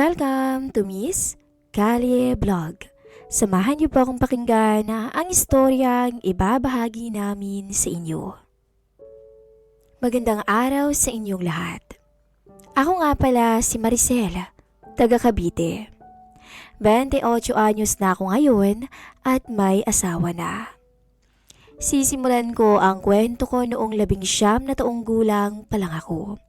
Welcome to Miss Kali Vlog. Samahan niyo po akong pakinggan ang istoryang ibabahagi namin sa inyo. Magandang araw sa inyong lahat. Ako nga pala si Maricel, taga Cavite. 28 anyos na ako ngayon at may asawa na. Sisimulan ko ang kwento ko noong labing siyam na taong gulang pa lang ako.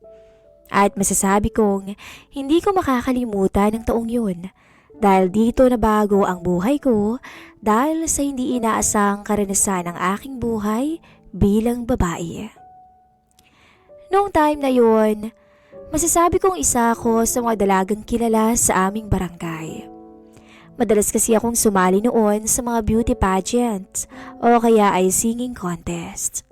At masasabi kong hindi ko makakalimutan ng taong yun dahil dito na bago ang buhay ko dahil sa hindi inaasang karanasan ng aking buhay bilang babae. Noong time na yun, masasabi kong isa ako sa mga dalagang kilala sa aming barangay. Madalas kasi akong sumali noon sa mga beauty pageants o kaya ay singing contest.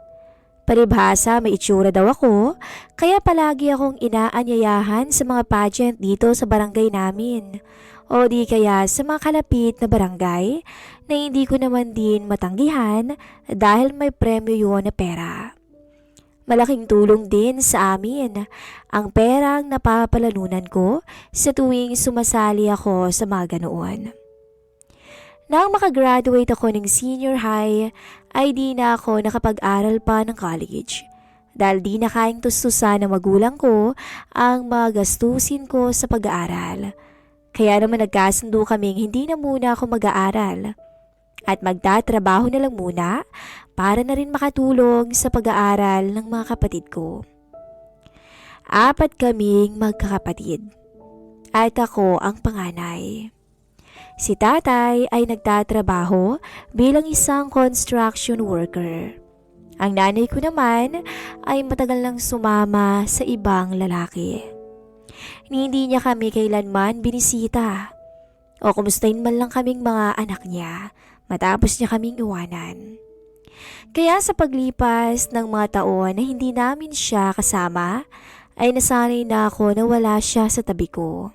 Paribhasa may itsura daw ako, kaya palagi akong inaanyayahan sa mga pageant dito sa barangay namin. O di kaya sa mga kalapit na barangay na hindi ko naman din matanggihan dahil may premyo yun na pera. Malaking tulong din sa amin ang perang napapalanunan ko sa tuwing sumasali ako sa mga ganoon. Nang makagraduate ako ng senior high, ay di na ako nakapag-aral pa ng college. Dahil di na kaing tustusan ng magulang ko ang mga gastusin ko sa pag-aaral. Kaya naman nagkasundo kaming hindi na muna ako mag-aaral. At magtatrabaho na lang muna para na rin makatulong sa pag-aaral ng mga kapatid ko. Apat kaming magkakapatid. At ako ang panganay. Si tatay ay nagtatrabaho bilang isang construction worker. Ang nanay ko naman ay matagal nang sumama sa ibang lalaki. Hindi niya kami kailanman binisita o kumustahin man lang kaming mga anak niya matapos niya kaming iwanan. Kaya sa paglipas ng mga taon na hindi namin siya kasama, ay nasanay na ako na wala siya sa tabi ko.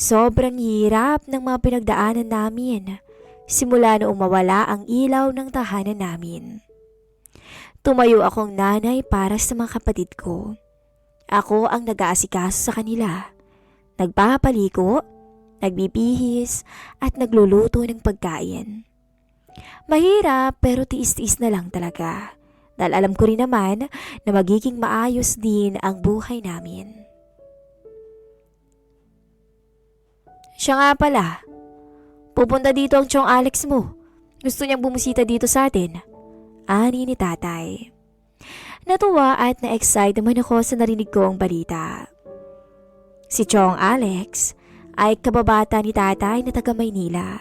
Sobrang hirap ng mga pinagdaanan namin simula noong mawala ang ilaw ng tahanan namin. Tumayo akong nanay para sa mga kapatid ko. Ako ang nag-aasikaso sa kanila. Nagpapaliko, nagbibihis, at nagluluto ng pagkain. Mahirap pero tiis-tiis na lang talaga. Dahil alam ko rin naman na magiging maayos din ang buhay namin. Siya nga pala. Pupunta dito ang Chong Alex mo. Gusto niyang bumusita dito sa atin. Ani ni tatay. Natuwa at na-excite naman ako sa narinig kong balita. Si Chong Alex ay kababata ni tatay na taga Maynila.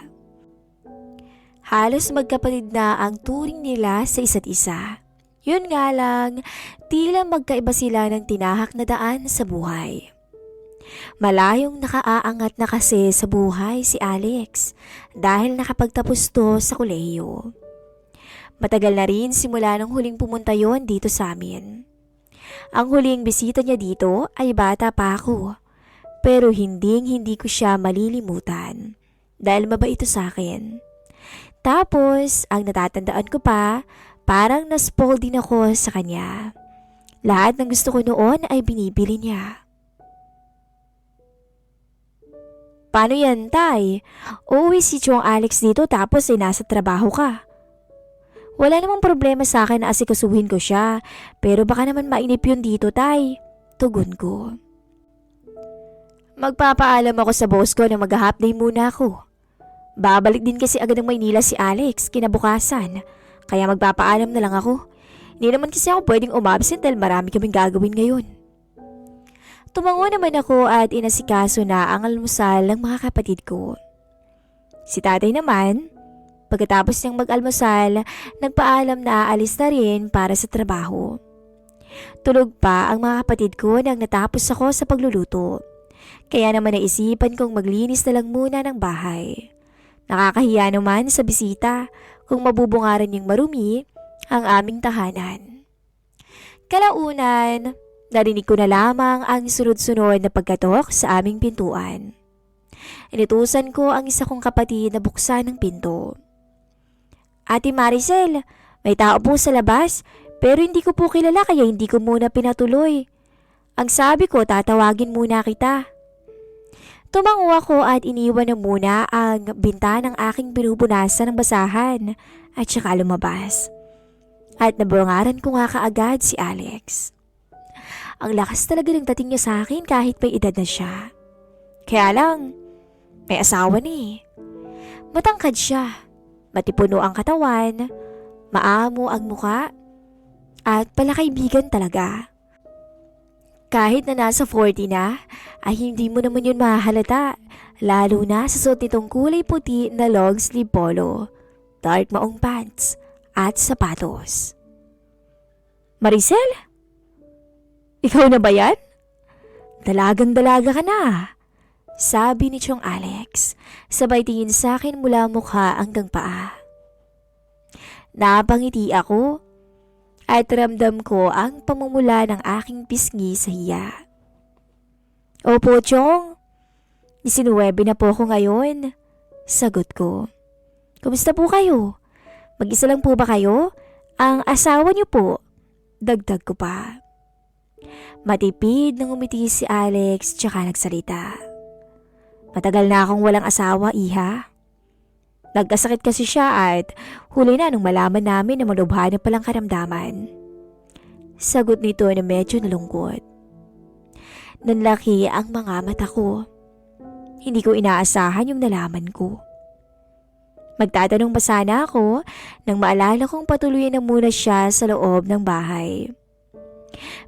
Halos magkapatid na ang turing nila sa isa't isa. Yun nga lang, tila magkaiba sila ng tinahak na daan sa buhay. Malayong nakaaangat na kasi sa buhay si Alex dahil nakapagtapos to sa kolehiyo. Matagal na rin simula nung huling pumunta yon dito sa amin. Ang huling bisita niya dito ay bata pa ako. Pero hindi hindi ko siya malilimutan dahil mabait sa akin. Tapos, ang natatandaan ko pa, parang naspoil din ako sa kanya. Lahat ng gusto ko noon ay binibili niya. Paano yan, Tay? Uuwi si Chong Alex dito tapos ay nasa trabaho ka. Wala namang problema sa akin na asikasuhin ko siya, pero baka naman mainip yun dito, Tay. Tugon ko. Magpapaalam ako sa boss ko na mag-half day muna ako. Babalik din kasi agad ng Maynila si Alex kinabukasan, kaya magpapaalam na lang ako. Hindi naman kasi ako pwedeng umabsent dahil marami kaming gagawin ngayon. Tumango naman ako at inasikaso na ang almusal ng mga kapatid ko. Si tatay naman, pagkatapos niyang mag-almusal, nagpaalam na aalis na rin para sa trabaho. Tulog pa ang mga kapatid ko nang natapos ako sa pagluluto. Kaya naman naisipan kong maglinis na lang muna ng bahay. Nakakahiya naman sa bisita kung mabubungaran yung marumi ang aming tahanan. Kalaunan, narinig ko na lamang ang sunod-sunod na pagkatok sa aming pintuan. Initusan ko ang isa kong kapatid na buksan ng pinto. Ate Maricel, may tao po sa labas pero hindi ko po kilala kaya hindi ko muna pinatuloy. Ang sabi ko tatawagin muna kita. Tumango ako at iniwan na muna ang binta ng aking binubunasan ng basahan at saka lumabas. At nabungaran ko nga kaagad si Alex. Ang lakas talaga ng dating niya sa akin kahit may edad na siya. Kaya lang, may asawa na eh. Matangkad siya, matipuno ang katawan, maamo ang muka, at palakaibigan talaga. Kahit na nasa 40 na, ay hindi mo naman yun mahalata, lalo na sa suot nitong kulay puti na long sleeve polo, dark maong pants, at sapatos. Maricel? Ikaw na ba yan? Dalagang dalaga ka na. Sabi ni Chong Alex, sabay tingin sa akin mula mukha hanggang paa. Napangiti ako at ramdam ko ang pamumula ng aking pisngi sa hiya. Opo, Chong. Isinuwebe na po ako ngayon. Sagot ko. Kumusta po kayo? Mag-isa lang po ba kayo? Ang asawa niyo po? Dagdag ko pa. Matipid nang umiti si Alex tsaka nagsalita. Matagal na akong walang asawa, iha. Nagkasakit kasi siya at huli na nung malaman namin na malubha na palang karamdaman. Sagot nito na medyo nalungkot. Nanlaki ang mga mata ko. Hindi ko inaasahan yung nalaman ko. Magtatanong pa sana ako nang maalala kong patuloy na muna siya sa loob ng bahay.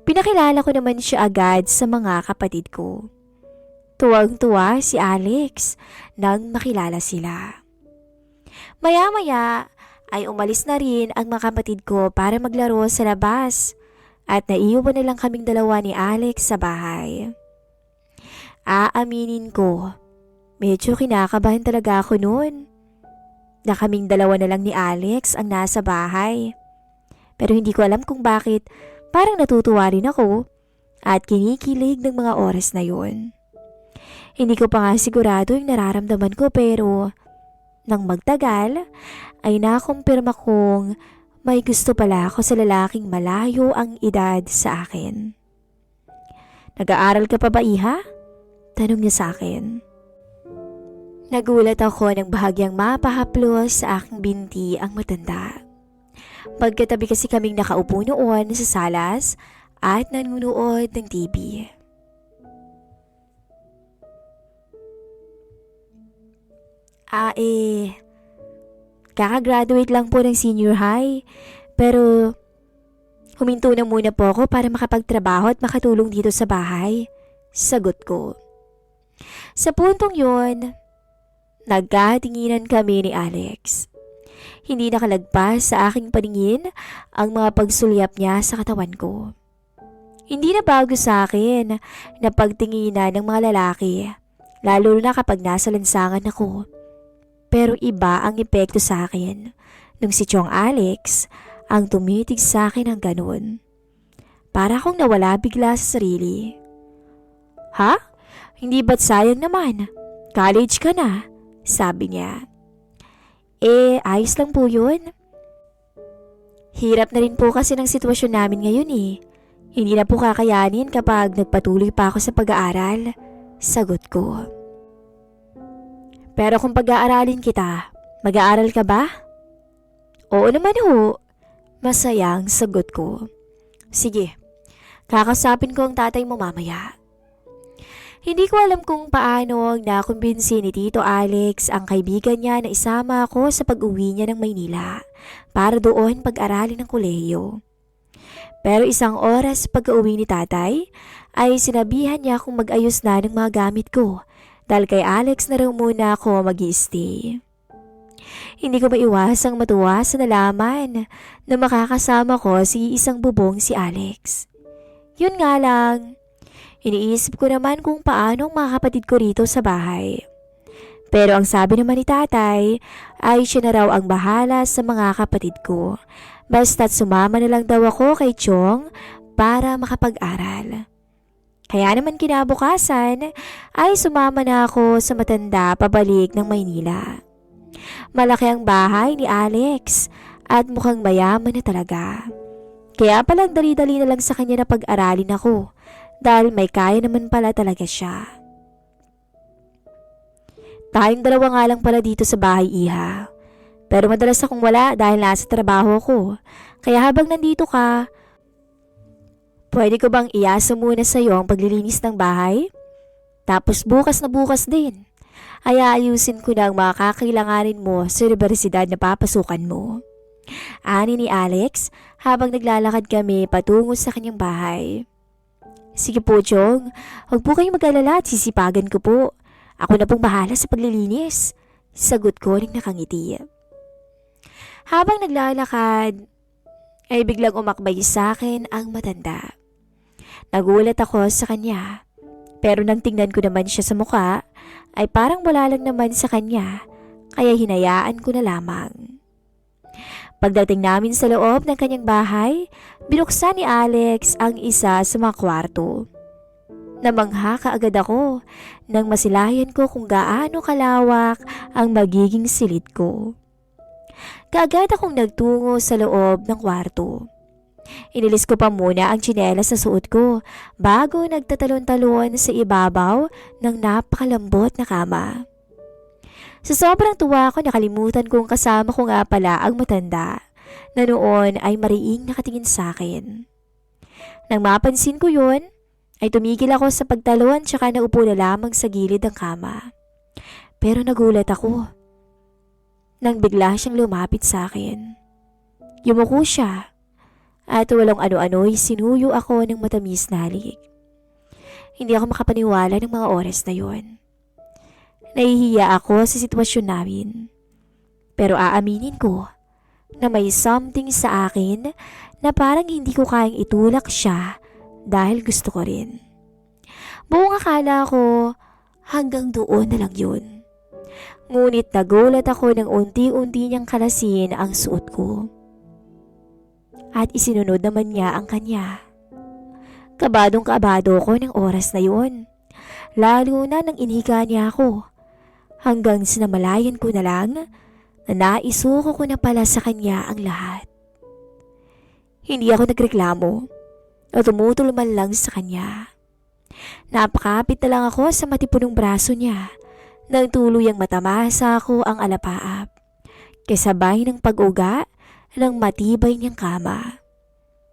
Pinakilala ko naman siya agad sa mga kapatid ko. Tuwang-tuwa si Alex nang makilala sila. Maya-maya ay umalis na rin ang mga kapatid ko para maglaro sa labas at naiwan na lang kaming dalawa ni Alex sa bahay. Aaminin ko, medyo kinakabahan talaga ako noon. Na kaming dalawa na lang ni Alex ang nasa bahay. Pero hindi ko alam kung bakit parang natutuwa rin ako at kinikilig ng mga oras na yon. Hindi ko pa nga sigurado yung nararamdaman ko pero nang magtagal ay nakumpirma kong may gusto pala ako sa lalaking malayo ang edad sa akin. Nag-aaral ka pa ba iha? Tanong niya sa akin. Nagulat ako nang bahagyang mapahaplos sa aking binti ang matanda. Pagkatabi kasi kaming nakaupo noon sa salas at nanunood ng TV. Ah eh, kakagraduate lang po ng senior high. Pero huminto na muna po ako para makapagtrabaho at makatulong dito sa bahay. Sagot ko. Sa puntong yon, nagkatinginan kami ni Alex. Hindi nakalagpas sa aking paningin ang mga pagsulyap niya sa katawan ko. Hindi na bago sa akin na pagtinginan ng mga lalaki, lalo na kapag nasa lansangan ako. Pero iba ang epekto sa akin nung si Chong Alex ang tumitig sa akin ng ganun. Para akong nawala bigla sa sarili. Ha? Hindi ba't sayang naman? College ka na, sabi niya. Eh, ayos lang po yun. Hirap na rin po kasi ng sitwasyon namin ngayon eh. Hindi na po kakayanin kapag nagpatuloy pa ako sa pag-aaral. Sagot ko. Pero kung pag-aaralin kita, mag-aaral ka ba? Oo naman ho. Masayang sagot ko. Sige, kakasapin ko ang tatay mo mamaya. Hindi ko alam kung paano ang nakumbinsi ni Tito Alex ang kaibigan niya na isama ako sa pag-uwi niya ng Maynila para doon pag-aralin ng kolehiyo. Pero isang oras pag-uwi ni tatay ay sinabihan niya akong mag-ayos na ng mga gamit ko dahil kay Alex na raw muna ako mag stay Hindi ko maiwasang matuwa sa nalaman na makakasama ko si isang bubong si Alex. Yun nga lang, Iniisip ko naman kung paano ang ko rito sa bahay. Pero ang sabi naman ni tatay ay siya na raw ang bahala sa mga kapatid ko. Basta't sumama na lang daw ako kay Chong para makapag-aral. Kaya naman kinabukasan ay sumama na ako sa matanda pabalik ng Maynila. Malaki ang bahay ni Alex at mukhang mayaman na talaga. Kaya palang dali-dali na lang sa kanya na pag-aralin ako dahil may kaya naman pala talaga siya. Tayong dalawa nga lang pala dito sa bahay, Iha. Pero madalas akong wala dahil nasa trabaho ko. Kaya habang nandito ka, pwede ko bang iasa muna sa iyo ang paglilinis ng bahay? Tapos bukas na bukas din. Ay aayusin ko na ang mga kakailanganin mo sa universidad na papasukan mo. Ani ni Alex habang naglalakad kami patungo sa kanyang bahay. Sige po, Chong. Huwag po kayong mag-alala at sisipagan ko po. Ako na pong bahala sa paglilinis. Sagot ko ng nakangiti. Habang naglalakad, ay biglang umakbay sa akin ang matanda. Nagulat ako sa kanya. Pero nang tingnan ko naman siya sa mukha, ay parang wala lang naman sa kanya, kaya hinayaan ko na lamang. Pagdating namin sa loob ng kanyang bahay, binuksan ni Alex ang isa sa mga kwarto. Namangha kaagad ako nang masilayan ko kung gaano kalawak ang magiging silid ko. Kaagad akong nagtungo sa loob ng kwarto. Inilis ko pa muna ang tsinelas sa suot ko bago nagtatalon-talon sa ibabaw ng napakalambot na kama. Sa sobrang tuwa ko nakalimutan kong kasama ko nga pala ang matanda na noon ay mariing nakatingin sa akin. Nang mapansin ko yun, ay tumigil ako sa pagtalon tsaka naupo na lamang sa gilid ng kama. Pero nagulat ako. Nang bigla siyang lumapit sa akin. Yumuko siya at walang ano-ano'y sinuyo ako ng matamis na halik. Hindi ako makapaniwala ng mga oras na yon. Nahihiya ako sa sitwasyon namin. Pero aaminin ko na may something sa akin na parang hindi ko kayang itulak siya dahil gusto ko rin. Buong akala ko hanggang doon na lang yun. Ngunit nagulat ako ng unti-unti niyang kalasin ang suot ko. At isinunod naman niya ang kanya. Kabadong kabado ko ng oras na yun. Lalo na nang inhiga niya ako. Hanggang sinamalayan ko na lang na naisuko ko na pala sa kanya ang lahat. Hindi ako nagreklamo o tumutol lang sa kanya. Napakapit na lang ako sa matipunong braso niya nang tuluyang matamasa ako ang alapaap. Kasabay ng pag-uga ng matibay niyang kama.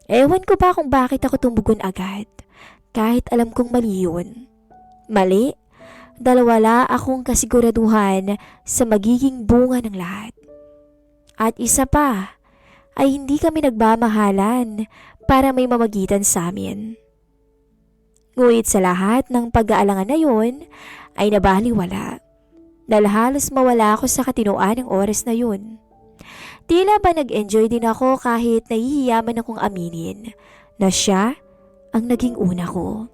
Ewan ko ba kung bakit ako tumugon agad kahit alam kong mali yun. Mali dahil wala akong kasiguraduhan sa magiging bunga ng lahat. At isa pa, ay hindi kami nagmamahalan para may mamagitan sa amin. Ngunit sa lahat ng pag-aalangan na yun, ay nabaliwala. Dahil halos mawala ako sa katinoan ng oras na yun. Tila ba nag-enjoy din ako kahit nahihiyaman akong aminin na siya ang naging una ko.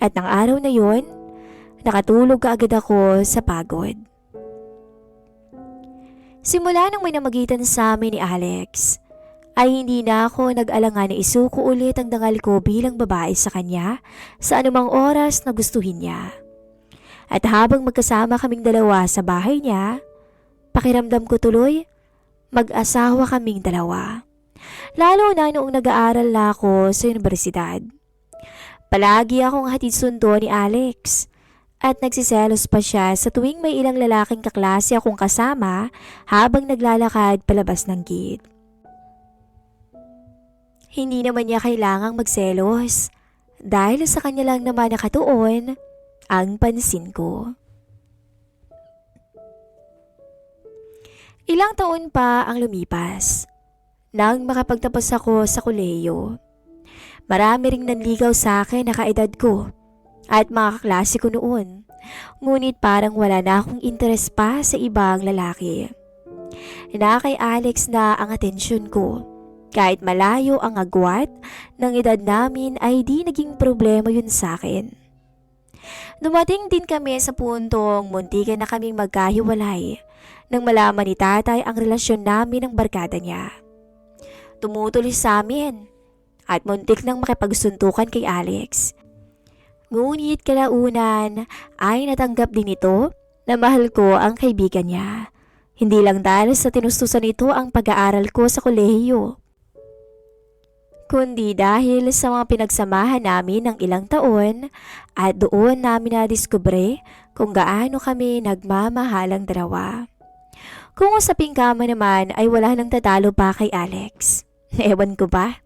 At ng araw na yun, nakatulog kaagad ako sa pagod. Simula nang may namagitan sa amin ni Alex, ay hindi na ako nag-alangan na isuko ulit ang dangal ko bilang babae sa kanya sa anumang oras na gustuhin niya. At habang magkasama kaming dalawa sa bahay niya, pakiramdam ko tuloy, mag-asawa kaming dalawa. Lalo na noong nag-aaral na ako sa universidad. Palagi akong hatid sundo ni Alex at nagsiselos pa siya sa tuwing may ilang lalaking kaklase akong kasama habang naglalakad palabas ng gate. Hindi naman niya kailangang magselos dahil sa kanya lang naman nakatuon ang pansin ko. Ilang taon pa ang lumipas nang makapagtapos ako sa koleyo. Marami ring nanligaw sa akin na kaedad ko at mga kaklase ko noon. Ngunit parang wala na akong interes pa sa ibang lalaki. Na kay Alex na ang atensyon ko. Kahit malayo ang agwat ng edad namin ay di naging problema yun sa akin. Dumating din kami sa puntong muntikan na kaming magkahiwalay nang malaman ni tatay ang relasyon namin ng barkada niya. Tumutuloy sa amin at muntik nang makipagsuntukan kay Alex. Ngunit kalaunan ay natanggap din ito na mahal ko ang kaibigan niya. Hindi lang dahil sa tinustusan nito ang pag-aaral ko sa kolehiyo. kundi dahil sa mga pinagsamahan namin ng ilang taon at doon namin na-discover kung gaano kami nagmamahalang dalawa. Kung usaping kama naman ay wala nang tatalo pa kay Alex. Ewan ko ba?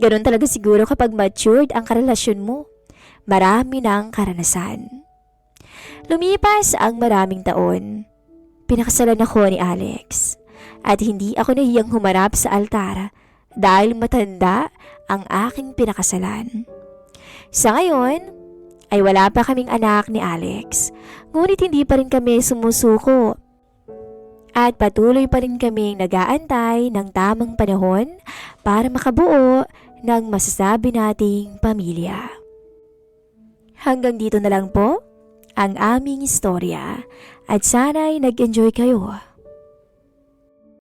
Ganon talaga siguro kapag matured ang karelasyon mo. Marami ng karanasan. Lumipas ang maraming taon. Pinakasalan ako ni Alex. At hindi ako nahiyang humarap sa altar dahil matanda ang aking pinakasalan. Sa ngayon, ay wala pa kaming anak ni Alex. Ngunit hindi pa rin kami sumusuko. At patuloy pa rin kaming nagaantay ng tamang panahon para makabuo ng masasabi nating pamilya. Hanggang dito na lang po ang aming istorya. At sana'y nag-enjoy kayo